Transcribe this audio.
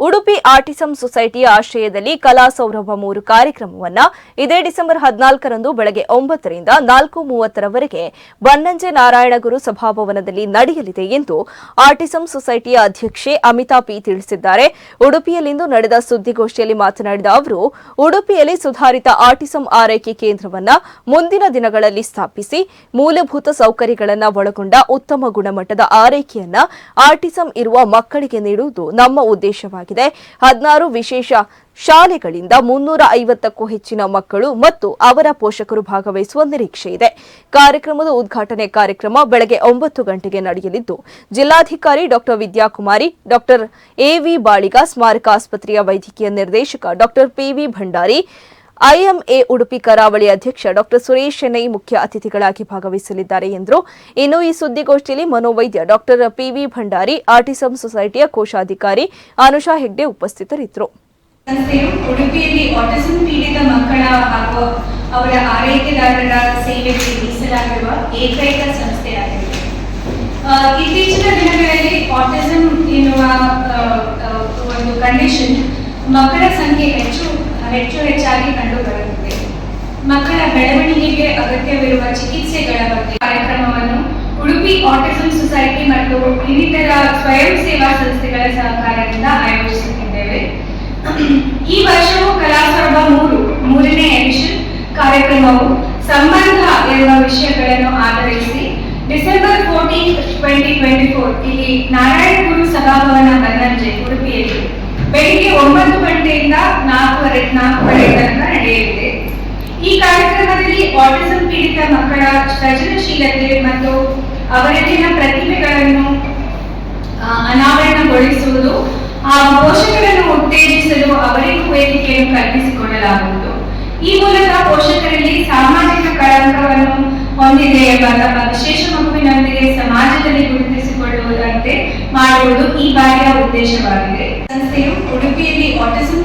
ಉಡುಪಿ ಆರ್ಟಿಸಂ ಸೊಸೈಟಿಯ ಆಶ್ರಯದಲ್ಲಿ ಕಲಾಸೌರಭ ಮೂರು ಕಾರ್ಯಕ್ರಮವನ್ನ ಇದೇ ಡಿಸೆಂಬರ್ ಹದಿನಾಲ್ಕರಂದು ಬೆಳಗ್ಗೆ ಒಂಬತ್ತರಿಂದ ನಾಲ್ಕು ಮೂವತ್ತರವರೆಗೆ ಬನ್ನಂಜೆ ನಾರಾಯಣಗುರು ಸಭಾಭವನದಲ್ಲಿ ನಡೆಯಲಿದೆ ಎಂದು ಆರ್ಟಿಸಂ ಸೊಸೈಟಿಯ ಅಧ್ಯಕ್ಷೆ ಅಮಿತಾ ಪಿ ತಿಳಿಸಿದ್ದಾರೆ. ಉಡುಪಿಯಲ್ಲಿಂದು ನಡೆದ ಸುದ್ದಿಗೋಷ್ಠಿಯಲ್ಲಿ ಮಾತನಾಡಿದ ಅವರು, ಉಡುಪಿಯಲ್ಲಿ ಸುಧಾರಿತ ಆರ್ಟಿಸಂ ಆರೈಕೆ ಕೇಂದ್ರವನ್ನ ಮುಂದಿನ ದಿನಗಳಲ್ಲಿ ಸ್ಥಾಪಿಸಿ ಮೂಲಭೂತ ಸೌಕರ್ಯಗಳನ್ನು ಒಳಗೊಂಡ ಉತ್ತಮ ಗುಣಮಟ್ಟದ ಆರೈಕೆಯನ್ನು ಆರ್ಟಿಸಂ ಇರುವ ಮಕ್ಕಳಿಗೆ ನೀಡುವುದು ನಮ್ಮ ಉದ್ದೇಶವಾಗಿದೆ. ಹದಿನಾರು ವಿಶೇಷ ಶಾಲೆಗಳಿಂದ ಮುನ್ನೂರ ಐವತ್ತಕ್ಕೂ ಹೆಚ್ಚಿನ ಮಕ್ಕಳು ಮತ್ತು ಅವರ ಪೋಷಕರು ಭಾಗವಹಿಸುವ ನಿರೀಕ್ಷೆ ಇದೆ. ಕಾರ್ಯಕ್ರಮದ ಉದ್ಘಾಟನೆ ಕಾರ್ಯಕ್ರಮ ಬೆಳಗ್ಗೆ ಒಂಬತ್ತು ಗಂಟೆಗೆ ನಡೆಯಲಿದ್ದು, ಜಿಲ್ಲಾಧಿಕಾರಿ ಡಾ. ವಿದ್ಯಾಕುಮಾರಿ, ಡಾ. ಎವಿ ಬಾಳಿಗ, ಸ್ಮಾರಕ ಆಸ್ಪತ್ರೆಯ ವೈದ್ಯಕೀಯ ನಿರ್ದೇಶಕ ಡಾ. ಪಿವಿ ಭಂಡಾರಿ ಐಎಂಎ ಉಡುಪಿ ಕರಾವಳಿ ಅಧ್ಯಕ್ಷ ಡಾಕ್ಟರ್ ಸುರೇಶ್ ಶೆಣೈ ಮುಖ್ಯ ಅತಿಥಿಗಳಾಗಿ ಭಾಗವಹಿಸಲಿದ್ದಾರೆ ಎಂದರು. ಇನ್ನು ಈ ಸುದ್ದಿಗೋಷ್ಠಿಯಲ್ಲಿ ಮನೋವೈದ್ಯ ಡಾ. ಪಿವಿ ಭಂಡಾರಿ ಆಟಿಸಂ ಸೊಸೈಟಿಯ ಕೋಶಾಧಿಕಾರಿ ಅನುಷಾ ಹೆಗ್ಡೆ ಉಪಸ್ಥಿತರಿದ್ದರು. ಉಡುಪಿಯಲ್ಲಿ ಆಟಿಸಂ ಪೀಡಿತ ಮಕ್ಕಳ ಹಾಗೂ ಅವರ ಆರೈಕೆದಾರರ ಸೇವೆಗೆ ಮೀಸಲಾಗಿರುವ ಏಕೈಕ ಸಂಸ್ಥೆಯಾಗಿದೆ. ಇತ್ತೀಚಿನ ದಿನಗಳಲ್ಲಿ ಆಟಿಸಂ ಎನ್ನುವ ಒಂದು ಕಂಡೀಷನ್ ಮಕ್ಕಳ ಸಂಖ್ಯೆ ಹೆಚ್ಚು ಹೆಚ್ಚಾಗಿ ಹೆಚ್ಚಾಗಿ ಕಂಡುಬರುತ್ತದೆ. ಮಕ್ಕಳ ಬೆಳವಣಿಗೆಗೆ ಅಗತ್ಯವಿರುವ ಚಿಕಿತ್ಸೆಗಳ ಬಗ್ಗೆ ಕಾರ್ಯಕ್ರಮವನ್ನು ಉಡುಪಿ ಆಟಿಸಂ ಸೊಸೈಟಿ ಮತ್ತು ಇನ್ನಿತರ ಸ್ವಯಂ ಸೇವಾ ಸಂಸ್ಥೆಗಳ ಸಹಕಾರದಿಂದ ಆಯೋಜಿಸುತ್ತಿದ್ದೇವೆ. ಈ ವರ್ಷವೂ ಕಲಾಸರ್ಭ ಮೂರು, ಮೂರನೇ ಎಡಿಷನ್ ಕಾರ್ಯಕ್ರಮವು ಸಂಬಂಧ ಎಂಬ ವಿಷಯಗಳನ್ನು ಆಧರಿಸಿ December fourteen twenty twenty four ಇಲ್ಲಿ ನಾರಾಯಣಗುರು ಸಭಾಭವನ ಬನ್ನಂಜೆ ಉಡುಪಿಯಲ್ಲಿ ಬೆಳಿಗ್ಗೆ ಒಂಬತ್ತು ಗಂಟೆಯಿಂದ ತನಕ ನಡೆಯಲಿದೆ. ಈ ಕಾರ್ಯಕ್ರಮದಲ್ಲಿ ಆಟಿಸಂ ಪೀಡಿತ ಮಕ್ಕಳ ಸೃಜನಶೀಲತೆ ಮತ್ತು ಅವರಲ್ಲಿನ ಪ್ರತಿಭೆಗಳನ್ನು ಅನಾವರಣಗೊಳಿಸುವುದು ಆ ಪೋಷಕರನ್ನು ಉತ್ತೇಜಿಸಲು ಅವರಿಗೂ ವೇದಿಕೆಯನ್ನು ಕಲ್ಪಿಸಿಕೊಡಲಾಗುವುದು ಈ ಮೂಲಕ ಪೋಷಕರಲ್ಲಿ ಸಾಮಾಜಿಕ ಕಳಂಕವನ್ನು ಹೊಂದಿದೆ ಎಂಬ ವಿಶೇಷ ಮಗುವಿನೊಂದಿಗೆ ಸಮಾಜದಲ್ಲಿ ಗುರುತಿಸಿಕೊಳ್ಳುವುದಂತೆ ಮಾಡುವುದು ಈ ಬಾರಿಯ ಉದ್ದೇಶವಾಗಿದೆ. ಸಂಸ್ಥೆಯು ಉಡುಪಿಯಲ್ಲಿ ಆಟಿಸಂ